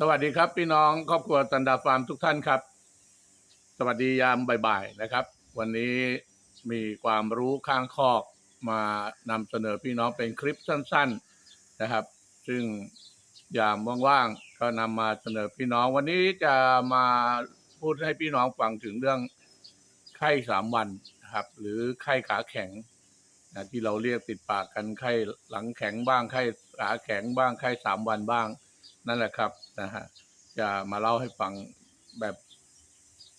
สวัสดีครับพี่น้องครอบครัวตันดาฟาร์มทุกท่านครับ สวัสดียามบ่ายๆนะครับ วันนี้มีความรู้ข้างคอกมานำเสนอพี่น้องเป็นคลิปสั้น ๆนะครับ ซึ่งยามว่างๆก็นำมาเสนอพี่น้อง วันนี้จะมาพูดให้พี่น้องฟังถึงเรื่องไข้สามวันนะครับ หรือไข้ขาแข็งนะที่เราเรียกติดปากกันไข้หลังแข็งบ้างไข้ขาแข็งบ้างไข้สามวันบ้าง นั่นแหละครับนะฮะจะมาเล่าให้ฟังแบบ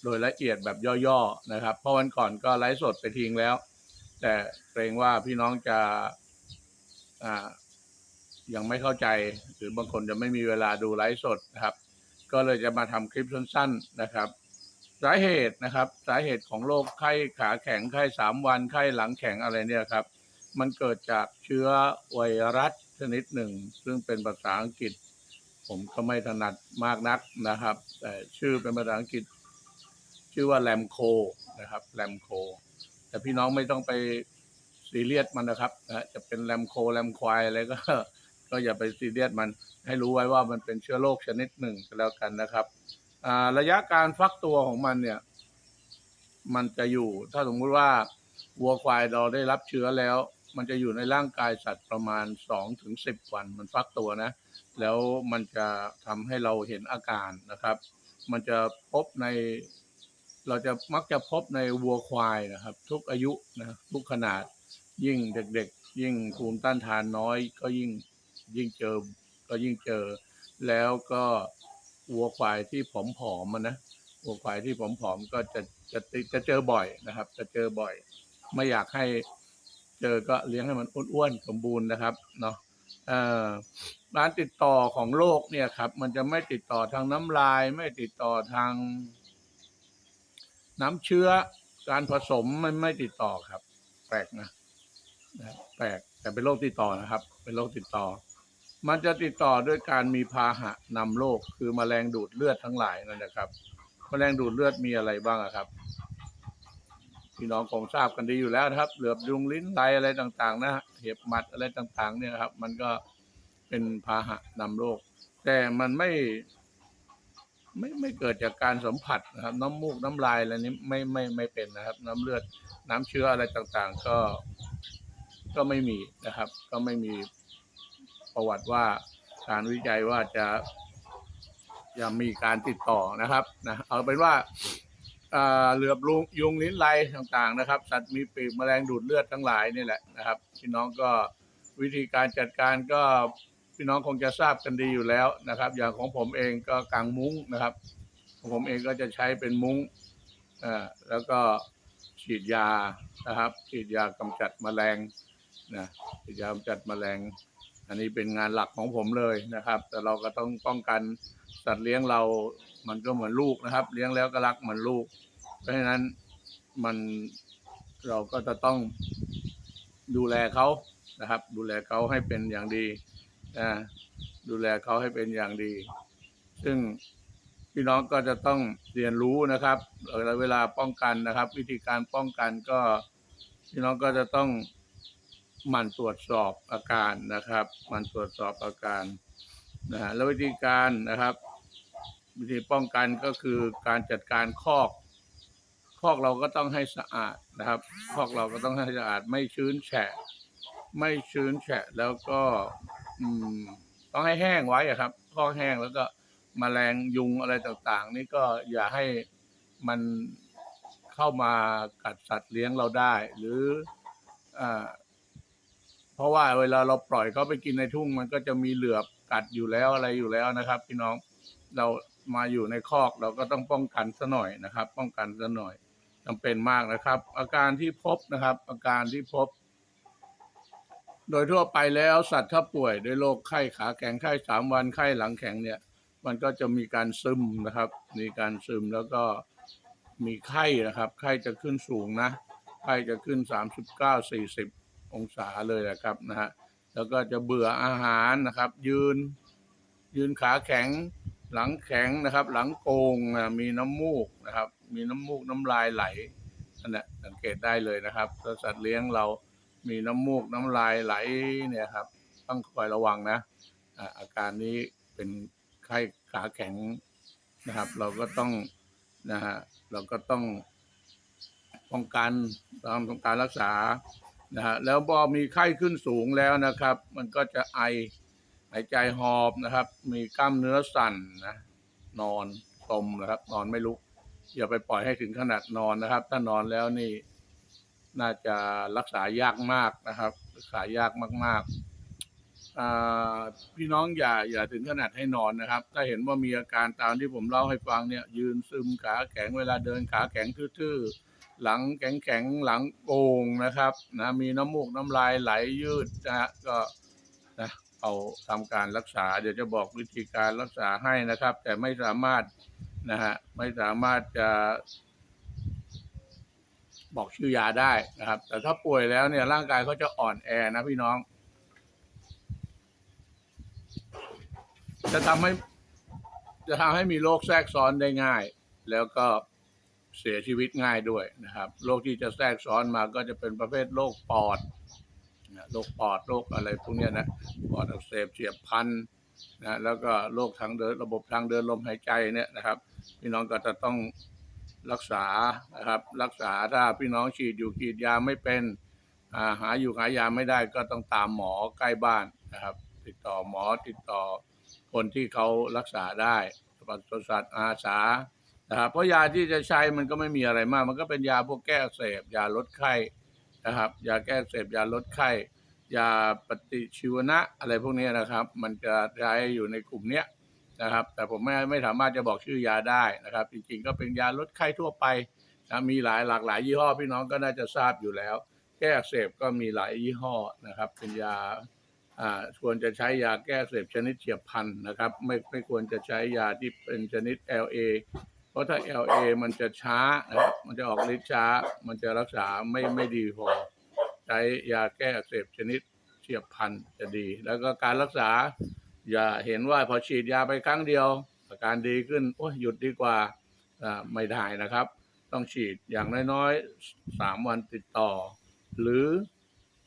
โดยละเอียดแบบย่อๆนะครับ เพราะวันก่อนก็ไลฟ์สดไปทิ้งแล้ว แต่เกรงว่าพี่น้องจะอ่ายังไม่เข้าใจหรือบางคนจะไม่มีเวลาดูไลฟ์สดนะครับ ก็เลยจะมาทำคลิปสั้น ๆนะครับ สาเหตุนะครับ สาเหตุของโรคไข้ขาแข็งไข้สามวันไข้หลังแข็งอะไรเนี่ยครับ มันเกิดจากเชื้อไวรัสชนิดหนึ่ง ซึ่งเป็นภาษาอังกฤษ ผมก็ไม่ถนัดมากนักนะครับ แต่ชื่อเป็นภาษาอังกฤษ ชื่อว่าแลมโคนะครับแลมโค แต่พี่น้องไม่ต้องไปซีเรียสมันนะครับนะจะเป็นแลมโคแลมควายอะไรก็ ก็อย่าไปซีเรียสมันให้รู้ไว้ว่ามันเป็นเชื้อโรคชนิดหนึ่งก็แล้วกันนะครับระยะการฟักตัวของมันเนี่ย มันจะอยู่ ถ้าสมมุติว่าวัวควายเราได้รับเชื้อแล้ว มันจะอยู่ในร่างกายสัตว์ประมาณสองถึงสิบวัน มันฟักตัวนะ แล้วมันจะทำให้เราเห็นอาการนะครับ มันจะพบใน เราจะมักจะพบในวัวควายนะครับ ทุกอายุนะทุกขนาดยิ่งเด็กๆ ยิ่งภูมิต้านทานน้อย ก็ยิ่งยิ่งเจอก็ยิ่งเจอ แล้วก็วัวควายที่ผอมๆมันนะวัวควายที่ผอมๆก็จะจะจะจะเจอบ่อยนะครับ จะเจอบ่อย ไม่อยากให้เจอก็เลี้ยงให้มันอ้วนๆสมบูรณ์นะครับเนาะ เอ่อการติดต่อของโรคเนี่ยครับ มันจะไม่ติดต่อทางน้ำลาย ไม่ติดต่อทาง น้ำเชื้อ การผสมมันไม่ติดต่อครับ แปลกนะแปลกแต่เป็นโรคติดต่อนะครับ เป็นโรคติดต่อ มันจะติดต่อด้วยการมีพาหะนำโรคคือแมลงดูดเลือดทั้งหลายนั่นนะครับแมลงดูดเลือดมีอะไรบ้างครับ พี่น้องคงทราบกันดีอยู่แล้วนะครับ เหลือบยุงลิ้นไตอะไรต่างๆ นะเห็บหมัดอะไรต่างๆ เนี่ยครับ มันก็เป็นพาหะนำโรค แต่มันไม่ ไม่ไม่เกิดจากการสัมผัสนะครับ น้ำมูกน้ำลายอะไรนี้ไม่ไม่ไม่เป็นนะครับ น้ำเลือดน้ำเชื้ออะไรต่างๆ ก็ก็ไม่มีนะครับ ก็ไม่มีประวัติว่าการวิจัยว่าจะจะมีการติดต่อนะครับนะเอาเป็นว่า เหลือบลุงยุงลิ้นไลต่างๆนะครับ สัตว์มีปีกแมลงดูดเลือดทั้งหลายนี่แหละนะครับพี่น้องก็วิธีการจัดการก็พี่น้องคงจะทราบกันดีอยู่แล้วนะครับ อย่างของผมเองก็กางมุ้งนะครับของผมเองก็จะใช้เป็นมุ้งอ่าแล้วก็ฉีดยานะครับฉีดยากำจัดแมลงนะฉีดยากำจัดแมลง อันนี้เป็นงานหลักของผมเลยนะครับ แต่เราก็ต้องป้องกัน สัตว์เลี้ยงเรามันก็เหมือนลูกนะครับ เลี้ยงแล้วก็รักเหมือนลูก เพราะฉะนั้นมันเราก็จะต้องดูแลเขานะครับ ดูแลเขาให้เป็นอย่างดีนะดูแลเขาให้เป็นอย่างดี ซึ่งพี่น้องก็จะต้องเรียนรู้นะครับเวลาป้องกันนะครับ วิธีการป้องกันก็พี่น้องก็จะต้องหมั่นตรวจสอบอาการนะครับหมั่นตรวจสอบอาการนะฮะแล้ววิธีการนะครับ วิธีป้องกันก็คือการจัดการคอกคอกเราก็ต้องให้สะอาดนะครับคอกเราก็ต้องให้สะอาดไม่ชื้นแฉะ ไม่ชื้นแฉะแล้วก็ต้องให้แห้งไว้ครับคอกแห้งแล้วก็มแมลงยุงอะไรต่างๆ นี่ก็อย่าให้มันเข้ามากัดสัตว์เลี้ยงเราได้ หรืออเพราะว่าเวลาเราปล่อยเขาไปกินในทุ่ง มันก็จะมีเหลือบกัดอยู่แล้วอะไรอยู่แล้วนะครับ พี่น้องเรา มาอยู่ในคอกเราก็ต้องป้องกันซะหน่อยนะครับ ป้องกันซะหน่อยจำเป็นมากนะครับ อาการที่พบนะครับ อาการที่พบ โดยทั่วไปแล้วสัตว์ถ้าป่วยด้วยโรคไข้ขาแข็งไข้สามวันไข้หลังแข็งเนี่ย มันก็จะมีการซึมนะครับ มีการซึมแล้วก็มีไข้นะครับ ไข้จะขึ้นสูงนะไข้จะขึ้นสามสิบเก้าสี่สิบองศาเลยนะครับนะฮะแล้วก็จะเบื่ออาหารนะครับ ยืน ยืนขาแข็ง หลังแข็งนะครับ หลังโกงนะมีน้ำมูกนะครับ มีน้ำมูกน้ำลายไหลนั่นแหละสังเกตได้เลยนะครับถ้าสัตว์เลี้ยงเรามีน้ำมูกน้ำลายไหลเนี่ยครับ ต้องคอยระวังนะอาการนี้เป็นไข้ขาแข็งนะครับ เราก็ต้องนะฮะเราก็ต้องป้องกันต้องการรักษานะฮะแล้วพอมีไข้ขึ้นสูงแล้วนะครับ มันก็จะไอ หายใจหอบนะครับ มีกล้ามเนื้อสั่นนะนอนสมนะครับ นอนไม่ลุกอย่าไปปล่อยให้ถึงขนาดนอนนะครับ ถ้านอนแล้วนี่น่าจะรักษายากมากนะครับ รักษายากมากๆพี่น้องอย่าอย่าถึงขนาดให้นอนนะครับ ถ้าเห็นว่ามีอาการตามที่ผมเล่าให้ฟังเนี่ย ยืนซึมขาแข็งเวลาเดินขาแข็งทื่อๆหลังแข็งแข็งๆหลังโก่งนะครับ นะมีน้ำมูกน้ำลายไหลยืดนะฮะก็นะ เอาทำการรักษา เดี๋ยวจะบอกวิธีการรักษาให้นะครับ แต่ไม่สามารถนะฮะไม่สามารถจะ บอกชื่อยาได้นะครับ แต่ถ้าป่วยแล้วเนี่ยร่างกายเขาจะอ่อนแอนะพี่น้อง จะทำให้จะทำให้มีโรคแทรกซ้อนได้ง่าย แล้วก็เสียชีวิตง่ายด้วยนะครับโรคที่จะแทรกซ้อนมาก็จะเป็นประเภทโรคปอด โรคปอดโรคอะไรพวกนี้นะปอดอักเสบเฉียบพลันนะแล้วก็โรคทางเดินระบบทางเดินลมหายใจเนี่ยนะครับ พี่น้องก็จะต้องรักษานะครับรักษาถ้าพี่น้องฉีดอยู่ฉีดยาไม่เป็นาหาอยู่หายาไม่ได้ก็ต้องตามหมอใกล้บ้านนะครับ ติดต่อหมอติดต่อคนที่เขารักษาได้ปศุสัตว์อาสานะครับเพราะยาที่จะใช้มันก็ไม่มีอะไรมาก มันก็เป็นยาพวกแก้อักเสพยาลดไข้นะครับ ยาแก้อักเสพยาลดไข้ ยาปฏิชีวนะอะไรพวกนี้นะครับ มันจะใช้อยู่ในกลุ่มเนี้ยนะครับ แต่ผมไม่ไม่สามารถจะบอกชื่อยาได้นะครับ จริงๆ ก็เป็นยาลดไข้ทั่วไปนะมีหลายหลากหลายยี่ห้อพี่น้องก็น่าจะทราบอยู่แล้ว แก้เสบก็มีหลายยี่ห้อนะครับ เป็นยาอ่าควรจะใช้ยาแก้เสบชนิดเฉียบพันนะครับ ไม่ไม่ควรจะใช้ยาที่เป็นชนิด LA เพราะถ้า LA มันจะช้านะครับมันจะออกฤทธิ์ช้า มันจะรักษาไม่ไม่ดีพอ ใช้ยาแก้อักเสบชนิดเฉียบพลันจะดี แล้วก็การรักษา อย่าเห็นว่าพอฉีดยาไปครั้งเดียว อาการดีขึ้นโอ้ยหยุดดีกว่าไม่ได้นะครับ ต้องฉีดอย่างน้อยๆสามวันติดต่อ หรือ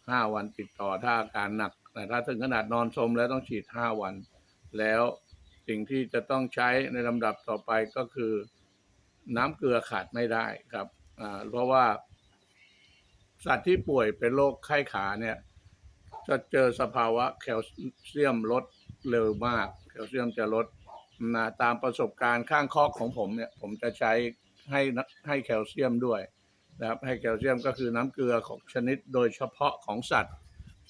ห้าวันติดต่อถ้าอาการหนักแต่ถ้าถึงขนาดนอนสมแล้วต้องฉีดห้าวัน แล้วสิ่งที่จะต้องใช้ในลำดับต่อไปก็คือ น้ำเกลือขาดไม่ได้ครับเพราะว่า สัตว์ที่ป่วยเป็นโรคไข้ขาเนี่ย จะเจอสภาวะแคลเซียมลดเร็วมาก แคลเซียมจะลดนะตามประสบการณ์ข้างคอกของผมเนี่ย ผมจะใช้ให้ให้แคลเซียมด้วยนะครับให้แคลเซียมก็คือน้ำเกลือของชนิดโดยเฉพาะของสัตว์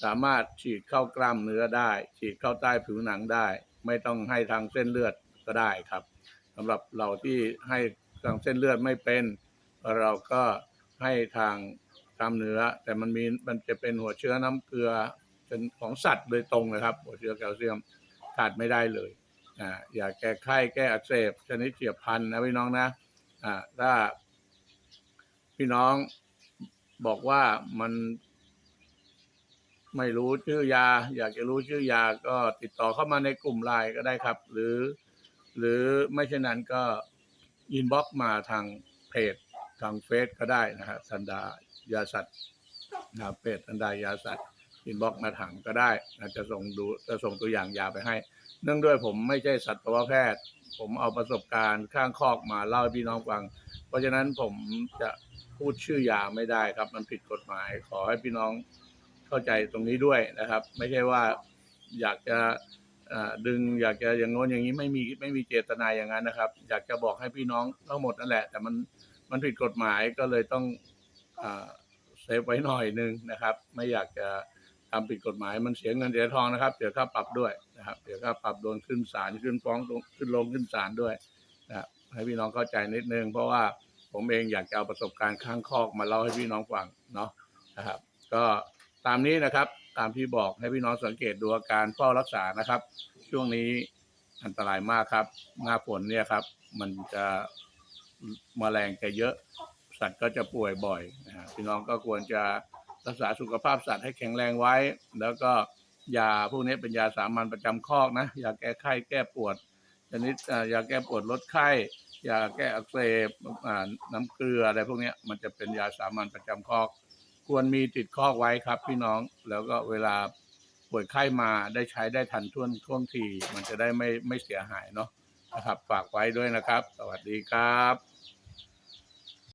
สามารถฉีดเข้ากล้ามเนื้อได้ ฉีดเข้าใต้ผิวหนังได้ ไม่ต้องให้ทางเส้นเลือดก็ได้ครับสำหรับเราที่ให้ทางเส้นเลือดไม่เป็น เราก็ให้ทาง กล้าเนื้อ แต่มันมีมันจะเป็นหัวเชื้อน้ำเกลือเป็นของสัตว์โดยตรงนะครับ หัวเชื้อแคลเซียมขาดไม่ได้เลยอ่าอย่าแก้ไข้แก้อักเสบชนิดเฉียบพลันนะพี่น้องนะอ่าถ้า พี่น้องบอกว่ามันไม่รู้ชื่อยา อยากจะรู้ชื่อยาก็ติดต่อเข้ามาในกลุ่มไลน์ก็ได้ครับ หรือ หรือไม่เช่นนั้นก็อินบ็อกมาทางเพจทางเฟซก็ได้นะฮะสันดา ยาสัตว์นะครับเพจสันดยาสัตว์อินบ็อกมาถามก็ได้นะจะส่งดูจะส่งตัวอย่างยาไปให้ เนื่องด้วยผมไม่ใช่สัตวแพทย์ ผมเอาประสบการณ์ข้างคอกมาเล่าให้พี่น้องฟัง เพราะฉะนั้นผมจะพูดชื่อยาไม่ได้ครับ มันผิดกฎหมาย ขอให้พี่น้องเข้าใจตรงนี้ด้วยนะครับ ไม่ใช่ว่าอยากจะดึงอยากจะอย่างโน้นอย่างนี้ไม่มีไม่มีเจตนาอย่างนั้นนะครับ อยากจะบอกให้พี่น้องทั้งหมดนั่นแหละ แต่มันมันผิดกฎหมายก็เลยต้อง เซฟไว้หน่อยนึงนะครับ ไม่อยากจะทำผิดกฎหมายมันเสียเงินเสียทองนะครับเสียค่าปรับด้วยนะครับเสียค่าปรับโดนขึ้นศาลขึ้นฟ้องขึ้นลงขึ้นศาลด้วยนะครับให้พี่น้องเข้าใจนิดนึง เพราะว่าผมเองอยากจะเอาประสบการณ์ข้างคอกมาเล่าให้พี่น้องฟังเนาะนะครับ ก็ตามนี้นะครับตามที่บอกให้พี่น้องสังเกตดูอาการเฝ้ารักษานะครับ ช่วงนี้อันตรายมากครับ หน้าฝนเนี่ยครับ มันจะมแมลงจะเยอะ สัตว์ก็จะป่วยบ่อยนะฮะพี่น้องก็ควรจะรักษาสุขภาพสัตว์ให้แข็งแรงไว้ แล้วก็ยาพวกนี้เป็นยาสามัญประจำคอกนะยาแก้ไข้แก้ปวดชนิดยาแก้ปวดลดไข้ยาแก้อักเสบน้ำเกลืออะไรพวกนี้มันจะเป็นยาสามัญประจำคอก ควรมีติดคอกไว้ครับ พี่น้องแล้วก็เวลาป่วยไข้มาได้ใช้ได้ทันท่วงท่วงที มันจะได้ไม่ไม่เสียหายเนาะนะครับฝากไว้ด้วยนะครับ สวัสดีครับ